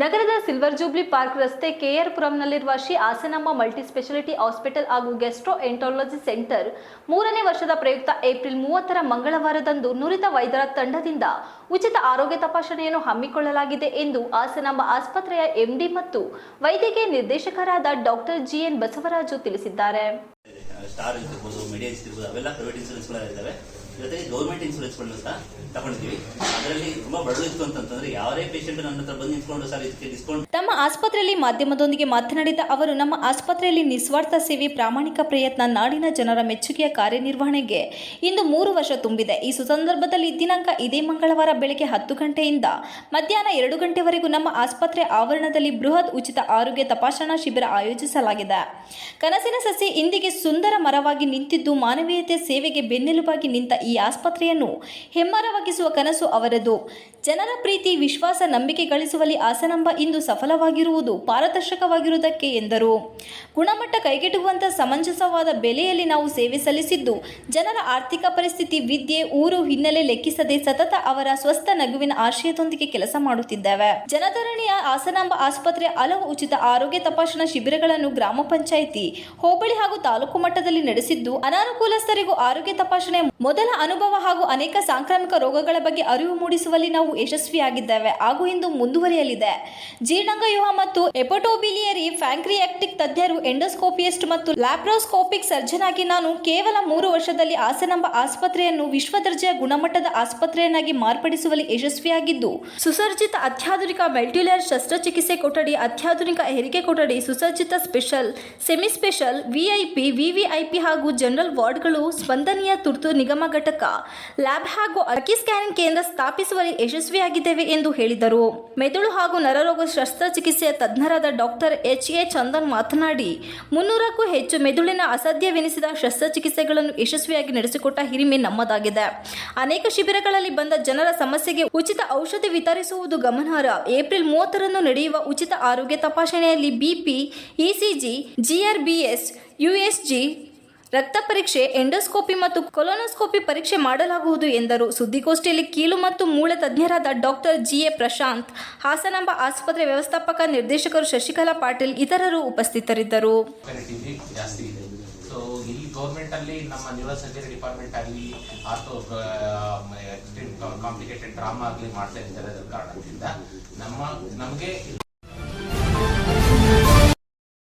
ನಗರದ silver jubilee park ರಸ್ತೆ KR ಪುರಂನಲ್ಲಿರುವ Shri Asanamma multi speciality hospital ಹಾಗೂ ಗೆಸ್ಟ್ರೋ ಎಂಟಾಲಜಿ ಸೆಂಟರ್ ಮೂರನೇ ವರ್ಷದ ಪ್ರಯುಕ್ತ ಏಪ್ರಿಲ್ ಮೂವತ್ತರ ಮಂಗಳವಾರದಂದು ನುರಿತ ವೈದ್ಯರ ತಂಡದಿಂದ ಉಚಿತ ಆರೋಗ್ಯ ತಪಾಸಣೆಯನ್ನು ಹಮ್ಮಿಕೊಳ್ಳಲಾಗಿದೆ ಎಂದು ಆಸನಮ್ಮ ಆಸ್ಪತ್ರೆಯ ಎಂಡಿ ಮತ್ತು ವೈದ್ಯಕೀಯ ನಿರ್ದೇಶಕರಾದ ಡಾಕ್ಟರ್ ಜಿಎನ್ ಬಸವರಾಜು ತಿಳಿಸಿದ್ದಾರೆ. ಜೊತೆಗೆ ಗೌರ್ಮೆಂಟ್ ಇನ್ಸೂರೆನ್ಸ್ಗಳನ್ನ ಸಹ ತಗೊಂಡಿದ್ದೀವಿ. ಅದರಲ್ಲಿ ತುಂಬಾ ಬಡಲು ಅಂತಂದ್ರೆ ಯಾರೇ ಪೇಷಂಟ್ ನನ್ನ ಹತ್ರ ಬಂದು ನಿಂತ್ಕೊಂಡು ಸರ್ ಇದಕ್ಕೆ ಡಿಸ್ಕೌಂಟ್ ತಮ್ಮ ಆಸ್ಪತ್ರೆಯಲ್ಲಿ ಮಾಧ್ಯಮದೊಂದಿಗೆ ಮಾತನಾಡಿದ ಅವರು, ನಮ್ಮ ಆಸ್ಪತ್ರೆಯಲ್ಲಿ ನಿಸ್ವಾರ್ಥ ಸೇವೆ, ಪ್ರಾಮಾಣಿಕ ಪ್ರಯತ್ನ, ನಾಡಿನ ಜನರ ಮೆಚ್ಚುಗೆಯ ಕಾರ್ಯನಿರ್ವಹಣೆಗೆ ಇಂದು ಮೂರು ವರ್ಷ ತುಂಬಿದೆ. ಈ ಸುಸಂದರ್ಭದಲ್ಲಿ ದಿನಾಂಕ ಇದೇ ಮಂಗಳವಾರ ಬೆಳಗ್ಗೆ ಹತ್ತು ಗಂಟೆಯಿಂದ ಮಧ್ಯಾಹ್ನ ಎರಡು ಗಂಟೆವರೆಗೂ ನಮ್ಮ ಆಸ್ಪತ್ರೆ ಆವರಣದಲ್ಲಿ ಬೃಹತ್ ಉಚಿತ ಆರೋಗ್ಯ ತಪಾಸಣಾ ಶಿಬಿರ ಆಯೋಜಿಸಲಾಗಿದೆ. ಕನಸಿನ ಸಸಿ ಇಂದಿಗೆ ಸುಂದರ ಮರವಾಗಿ ನಿಂತಿದ್ದು ಮಾನವೀಯತೆ ಸೇವೆಗೆ ಬೆನ್ನೆಲುಬಾಗಿ ನಿಂತ ಆಸ್ಪತ್ರೆಯನ್ನು ಹೆಮ್ಮರವಾಗಿಸುವ ಕನಸು ಅವರದು. ಜನರ ಪ್ರೀತಿ, ವಿಶ್ವಾಸ, ನಂಬಿಕೆ ಗಳಿಸುವಲ್ಲಿ ಆಸನಂಬ ಇಂದು ಸಫಲವಾಗಿರುವುದು ಪಾರದರ್ಶಕವಾಗಿರುವುದಕ್ಕೆ ಎಂದರು. ಗುಣಮಟ್ಟ ಕೈಗೆಟುಕುವಂಥ ಸಮಂಜಸವಾದ ಬೆಲೆಯಲ್ಲಿ ನಾವು ಸೇವೆ ಸಲ್ಲಿಸಿದ್ದು, ಜನರ ಆರ್ಥಿಕ ಪರಿಸ್ಥಿತಿ, ವಿದ್ಯೆ, ಊರು ಹಿನ್ನೆಲೆ ಲೆಕ್ಕಿಸದೆ ಸತತ ಅವರ ಸ್ವಸ್ಥ ನಗುವಿನ ಆಶಯದೊಂದಿಗೆ ಕೆಲಸ ಮಾಡುತ್ತಿದ್ದೇವೆ. ಜನಧರಣಿಯ ಆಸನಾಂಬ ಆಸ್ಪತ್ರೆ ಹಲವು ಉಚಿತ ಆರೋಗ್ಯ ತಪಾಸಣಾ ಶಿಬಿರಗಳನ್ನು ಗ್ರಾಮ ಪಂಚಾಯಿತಿ, ಹೋಬಳಿ ಹಾಗೂ ತಾಲೂಕು ಮಟ್ಟದಲ್ಲಿ ನಡೆಸಿದ್ದು, ಅನಾನುಕೂಲಸ್ಥರಿಗೂ ಆರೋಗ್ಯ ತಪಾಸಣೆ ಮೊದಲ ಅನುಭವ ಹಾಗೂ ಅನೇಕ ಸಾಂಕ್ರಾಮಿಕ ರೋಗಗಳ ಬಗ್ಗೆ ಅರಿವು ಮೂಡಿಸುವಲ್ಲಿ ನಾವು ಯಶಸ್ವಿಯಾಗಿದ್ದೇವೆ. ಹಾಗೂ ಇಂದು ಮುಂದುವರಿಯಲಿದೆ. ಜೀರ್ಣಾಂಗವ್ಯೂಹ ಮತ್ತು ಎಪೋಟೋಬಿಲಿಯರಿ ಫ್ಯಾಂಕ್ರಿಯಾಕ್ಟಿಕ್ ತಜ್ಞರು ಎಂಡೋಸ್ಕೋಪಿಯಸ್ಟ್ ಮತ್ತು ಲ್ಯಾಪ್ರೋಸ್ಕೋಪಿಕ್ ಸರ್ಜನ್ ಆಗಿ ನಾನು ಕೇವಲ ಮೂರು ವರ್ಷದಲ್ಲಿ ಆಸನಂಬ ಆಸ್ಪತ್ರೆಯನ್ನು ವಿಶ್ವ ದರ್ಜೆಯ ಗುಣಮಟ್ಟದ ಆಸ್ಪತ್ರೆಯನ್ನಾಗಿ ಮಾರ್ಪಡಿಸುವಲ್ಲಿ ಯಶಸ್ವಿಯಾಗಿದ್ದು, ಸುಸರ್ಜಿತ ಅತ್ಯಾಧುನಿಕ ಮೆಲ್ಟ್ಯುಲರ್ ಶಸ್ತ್ರಚಿಕಿತ್ಸೆ ಕೊಠಡಿ, ಅತ್ಯಾಧುನಿಕ ಹೆರಿಗೆ ಕೊಠಡಿ ಸುಸಜ್ಜಿತ special semi special VIP VVIP ಹಾಗೂ ಜನರಲ್ ವಾರ್ಡ್ಗಳು ಸ್ಪಂದನೀಯ ತುರ್ತು ನಿಗಮ ಘಟಕ. ಲ್ಯಾಬ್ ಹಾಗೂ ಅಕ್ಕಿ ಸ್ಕ್ಯಾನಿಂಗ್ ಕೇಂದ್ರ ಸ್ಥಾಪಿಸುವಲ್ಲಿ ಯಶಸ್ವಿಯಾಗಿದ್ದೇವೆ ಎಂದು ಹೇಳಿದರು. ಮೆದುಳು ಹಾಗೂ ನರರೋಗ ಶಸ್ತ್ರಚಿಕಿತ್ಸೆಯ ತಜ್ಞರಾದ ಡಾಕ್ಟರ್ ಎಚ್ ಎ ಚಂದನ್ ಮಾತನಾಡಿ, ಮುನ್ನೂರಕ್ಕೂ ಹೆಚ್ಚು ಮೆದುಳಿನ ಅಸಾಧ್ಯವೆನಿಸಿದ ಶಸ್ತ್ರಚಿಕಿತ್ಸೆಗಳನ್ನು ಯಶಸ್ವಿಯಾಗಿ ನಡೆಸಿಕೊಟ್ಟ ಹಿರಿಮೆ ನಮ್ಮದಾಗಿದೆ. ಅನೇಕ ಶಿಬಿರಗಳಲ್ಲಿ ಬಂದ ಜನರ ಸಮಸ್ಯೆಗೆ ಉಚಿತ ಔಷಧಿ ವಿತರಿಸುವುದು ಗಮನಾರ್ಹ. ಏಪ್ರಿಲ್ ಮೂವತ್ತರಂದು ನಡೆಯುವ ಉಚಿತ ಆರೋಗ್ಯ ತಪಾಸಣೆಯಲ್ಲಿ ಬಿಪಿ, ಇಸಿಜಿ, ಜಿಆರ್ಬಿಎಸ್, ಯುಎಸ್ಜಿ ರಕ್ತ ಪರೀಕ್ಷೆ, ಎಂಡೋಸ್ಕೋಪಿ ಮತ್ತು ಕೊಲೊನೋಸ್ಕೋಪಿ ಪರೀಕ್ಷೆ ಮಾಡಲಾಗುವುದು ಎಂದರು. ಸುದ್ದಿಗೋಷ್ಠಿಯಲ್ಲಿ ಕೀಲು ಮತ್ತು ಮೂಳೆ ತಜ್ಞರಾದ ಡಾಕ್ಟರ್ ಜಿಎ ಪ್ರಶಾಂತ್, ಹಾಸನಾಂಬ ಆಸ್ಪತ್ರೆ ವ್ಯವಸ್ಥಾಪಕ ನಿರ್ದೇಶಕರು ಶಶಿಕಲಾ ಪಾಟೀಲ್ ಇತರರು ಉಪಸ್ಥಿತರಿದ್ದರು. ಇಲ್ಲಿ ಗೌರ್ಮೆಂಟ್ ಅಲ್ಲಿ, ನಮ್ಮ ನ್ಯೂರೋ ಡಿಪಾರ್ಟ್ಮೆಂಟ್ ಆಗಲಿ ಕಾಂಪ್ಲಿಕೇಟೆಡ್ ಡ್ರಾಮಾ ಆಗಲಿ ಮಾಡ್ತಾ ಕಾರಣದಿಂದ ನಮ್ಮ, ನಮಗೆ